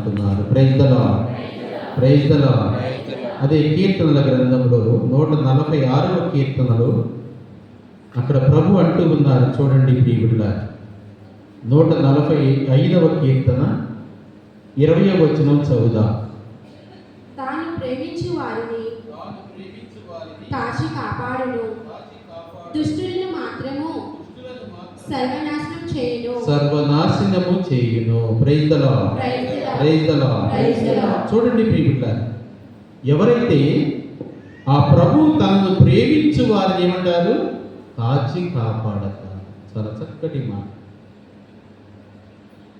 అంటున్నారు. ప్రైజ్దలా ప్రైజ్దలా అదే కీర్తనల గ్రంథంలో నూట నలభై ఆరవ కీర్తనలో అక్కడ ప్రభు అంటూ ఉన్నారు. చూడండి ప్రియుల నూట నలభై ఐదవ కీర్తన ఇరవై వచనం చదువుదాం. తాను ప్రేమించు వారిని కాచి కాపాడును. దుష్టులను మాత్రము సర్వనాశనం చేయను. సర్వనాశనము చేయును. చూడండి ప్రియుల ఎవరైతే ఆ ప్రభు తనను ప్రేమించు వారిని ఏమంటారు? కాచి కాపాడత చాలా చక్కటి మాట.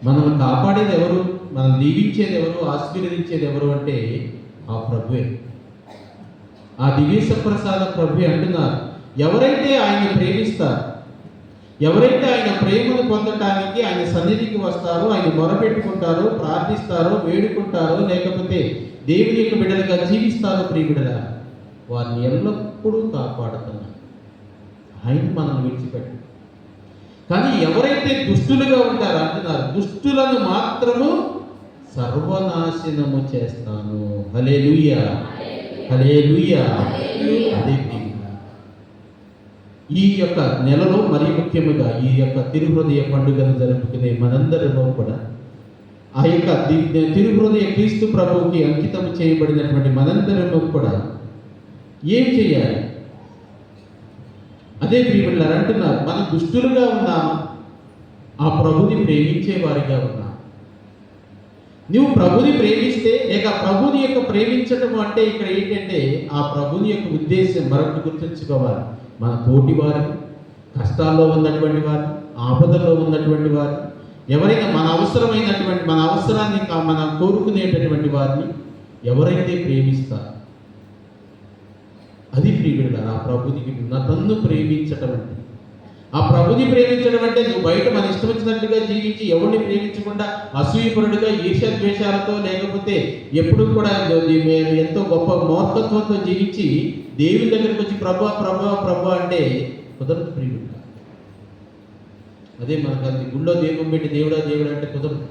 మనం కాపాడేది ఎవరు? మనం దీవించేది ఎవరు? ఆశీర్వదించేది ఎవరు అంటే ఆ ప్రభువే. ఆ దివ్యేశ ప్రసాద ప్రభు అంటున్నారు. ఎవరైతే ఆయన ప్రేమిస్తారు ఎవరైతే ఆయన ప్రేమను పొందటానికి ఆయన సన్నిధికి వస్తారో ఆయన మొరపెట్టుకుంటారో ప్రార్థిస్తారో వేడుకుంటారో లేకపోతే దేవుని యొక్క బిడ్డలుగా జీవిస్తారో ప్రియబిడల వారిని ఎల్లప్పుడూ కాపాడుతున్నారు ఆయన మనం విడిచిపెట్టు. కానీ ఎవరైతే దుష్టులుగా ఉంటారో అంటున్నారు దుష్టులను మాత్రము సర్వనాశనము చేస్తాను. హలే హలే అదే ప్రియులారా. ఈ యొక్క నెలలో మరీ ముఖ్యముగా ఈ యొక్క తిరుహృదయ పండుగను జరుపుకునే మనందరిలో కూడా ఆ యొక్క ది- తిరుహృదయ క్రీస్తు ప్రభువుకి అంకితం చేయబడినటువంటి మనందరిలో కూడా ఏం చేయాలి? అదే ప్రియులారు అంటున్నారు మనం దుష్టులుగా ఉన్నామా. ఆ ప్రభుని ప్రేమించే వారిగా ఉన్నాం నువ్వు ప్రభుని ప్రేమిస్తే లేక ప్రభుని యొక్క ప్రేమించడం అంటే ఇక్కడ ఏంటంటే ఆ ప్రభుని యొక్క ఉద్దేశం మరొకటి గుర్తుంచుకోవాలి. మన తోటి వారు కష్టాల్లో ఉన్నటువంటి వారు ఆపదల్లో ఉన్నటువంటి వారు ఎవరైనా మన అవసరమైనటువంటి మన అవసరాన్ని మనం కోరుకునేటటువంటి వారిని ఎవరైతే ప్రేమిస్తారు అది ప్రియుడు ఆ ప్రభునికి నన్ను ప్రేమించటం అంటే. ఆ ప్రభుని ప్రేమించడం అంటే నువ్వు బయట మన ఇష్టం వచ్చినట్టుగా జీవించి ఎవరిని ప్రేమించకుండా అసూయపరుడుగా ఈర్ష్యద్వేషాలతో లేకపోతే ఎప్పుడు కూడా మేము ఎంతో గొప్ప మూర్ఖత్వంతో జీవించి దేవుని దగ్గరికి వచ్చి ప్రభా ప్రభా ప్రభ అంటే కుదరదు ప్రియుడు. అదే మనకు అది గుళ్ళో దీపం పెట్టి దేవుడా దేవుడా అంటే కుదరదు.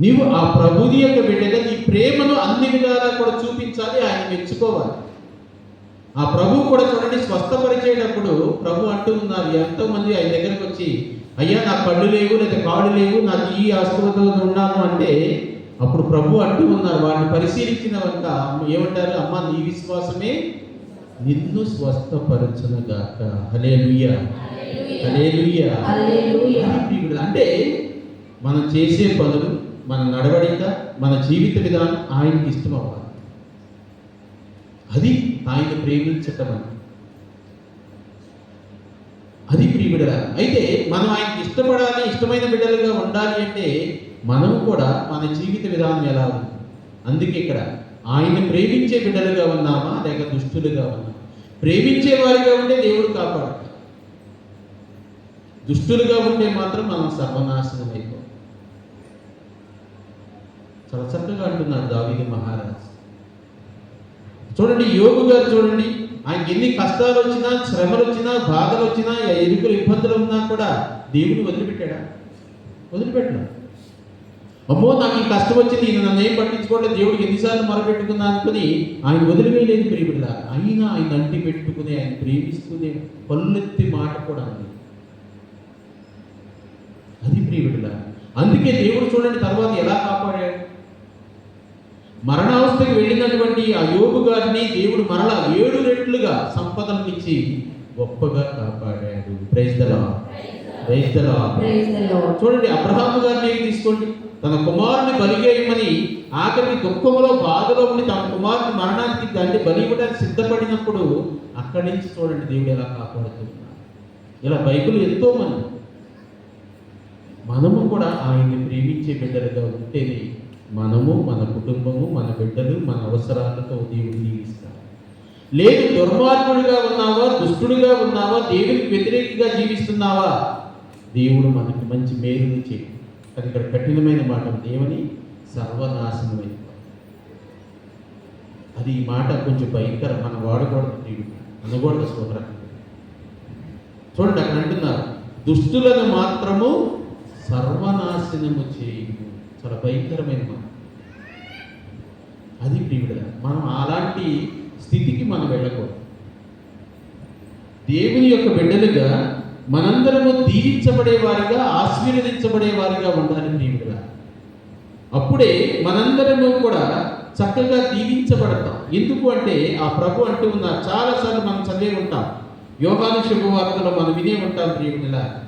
నీవు ఆ ప్రభుని యొక్క బిడ్డగా నీ ప్రేమను అన్ని విధాలా కూడా చూపించాలి ఆయన మెచ్చుకోవాలి. ఆ ప్రభు కూడా చూడండి స్వస్థ అంటూ ఉన్నారు ఎంతో మంది ఆయన దగ్గరకు వచ్చి అయ్యా నా కళ్ళు లేవు లేదా కాళ్ళు లేవు నాకు ఈ అస్వస్థతో ఉన్నాను అంటే అప్పుడు ప్రభు అంటూ ఉన్నారు. వారిని పరిశీలించిన వంక ఏమంటారు? అమ్మ నీ విశ్వాసమే నిన్ను స్వస్థపరచునగాక. హలే లుయ్య హలే. అంటే మనం చేసే పనులు మన నడవడిక మన జీవిత విధానం ఆయనకి ఇష్టం అవ్వాలి అది ఆయన ప్రేమించటం అని అది ప్రియబిడల అయితే మనం ఆయనకి ఇష్టపడాలి ఇష్టమైన బిడ్డలుగా ఉండాలి అంటే మనం కూడా మన జీవిత విధానం ఎలా ఉంది? అందుకే ఇక్కడ ఆయన ప్రేమించే బిడ్డలుగా ఉన్నామా లేక దుష్టులుగా ఉన్నామా? ప్రేమించే వారిగా ఉంటే దేవుడు కాపాడు దుష్టులుగా ఉంటే మాత్రం మనం సర్వనాశనం అయిపోతాం. చాలా చక్కగా అంటున్నారు దావిది మహారాజ్. చూడండి యోగు గారు చూడండి ఆయనకి ఎన్ని కష్టాలు వచ్చినా శ్రమలు వచ్చినా బాధలు వచ్చినా ఎరుకులు ఇబ్బందులు ఉన్నా కూడా దేవుని వదిలిపెట్టాడా? వదిలిపెట్టడా. అమ్మో నాకు ఈ కష్టం వచ్చింది నేను నన్ను ఏం పట్టించుకోవడం దేవుడికి ఎన్నిసార్లు మొరపెట్టుకున్నా అనుకుని ఆయన వదిలివేయలేదు ప్రియబిడ్డ అయినా ఆయన అంటి పెట్టుకుని ఆయన ప్రేమిస్తూనే పల్లెత్తి మాట కూడా ఉంది అది ప్రియబిడ్డ అందుకే దేవుడు చూడండి తర్వాత ఎలా కాపాడాడు? మరణావస్థకి వెళ్ళినటువంటి ఆ యోగు గారిని దేవుడు మరలా ఏడు రెట్లుగా సంపదలను ఇచ్చి గొప్పగా కాపాడాడు. Praise the Lord praise the Lord Praise the Lord. చూడండి అబ్రహాము గారిని తీసుకోండి? తన కుమారుని బలిగేయమని ఆఖరి దుఃఖంలో బాధలో ఉండి తన కుమారుని మరణానికి అంటే బలి ఇవ్వడానికి సిద్ధపడినప్పుడు అక్కడి నుంచి చూడండి దేవుడు ఎలా కాపాడుతున్నాడు. ఇలా బైబిల్ ఎంతో మంది మనము కూడా ఆయన్ని ప్రేమించే బిడ్డలుగా ఉంటేనే మనము మన కుటుంబము మన బిడ్డలు మన అవసరాలతో దేవుడు జీవిస్తాం లేదు దుర్మార్గుడిగా ఉన్నావా దుష్టుడిగా ఉన్నావా దేవునికి వ్యతిరేకంగా జీవిస్తున్నావా? దేవుడు మనకి మంచి మేలుని చేయి అది ఇక్కడ కఠినమైన మాట. దేవుని సర్వనాశనం అది ఈ మాట కొంచెం భయంకరం. మనం వాడకూడదు దేవుడు. అనకూడదు సోదర చూడండి అక్కడ అంటున్నారు దుష్టులను మాత్రము సర్వనాశనము చేయు చాలా భయంకరమైన మాట. అది ప్రియుడ. మనం అలాంటి స్థితికి మనం వెళ్ళకూడదు. దేవుని యొక్క బిడ్డలుగా మనందరము దీవించబడేవారిగా ఆశీర్వదించబడేవారిగా ఉండాలి ప్రియుడుగా అప్పుడే మనందరము కూడా చక్కగా దీవించబడతాం. ఎందుకు అంటే ఆ ప్రభు అంటూ ఉన్నారు చాలాసార్లు మనం చదివే ఉంటాం. యోగాను శుభవార్తలో మనం వినే ఉంటాం ప్రియుడులా.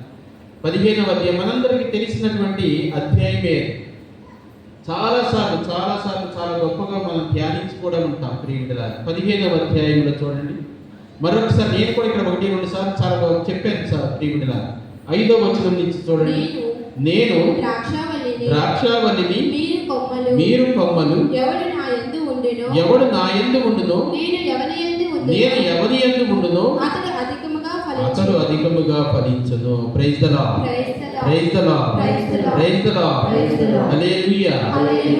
పదిహేనవ అధ్యాయం మనందరికీ తెలిసినటువంటి అధ్యాయమే. చాలాసార్లు చాలాసార్లు చాలా గొప్పగా మనం ధ్యానించుకోవడం ఉంటాం ప్రియుడులా పదిహేనవ అధ్యాయంలో చూడండి. మరొకసారి నేను కూడా ఇక్కడ ఒకటి రెండు సార్లు చాలా బాగా చెప్పాను సార్ ప్రియుడులా ఐదో వచనం నుంచి చూడండి. నేను ద్రాక్షావల్లిని మీరు కొమ్మలు ఎవడు నా ఎందు ఉండునో నేను ఎవరి ఎందు ఉండునో అతడు అధికముగా ఫలించును praise the Lord. Praise the Lord. Praise the Lord. Hallelujah.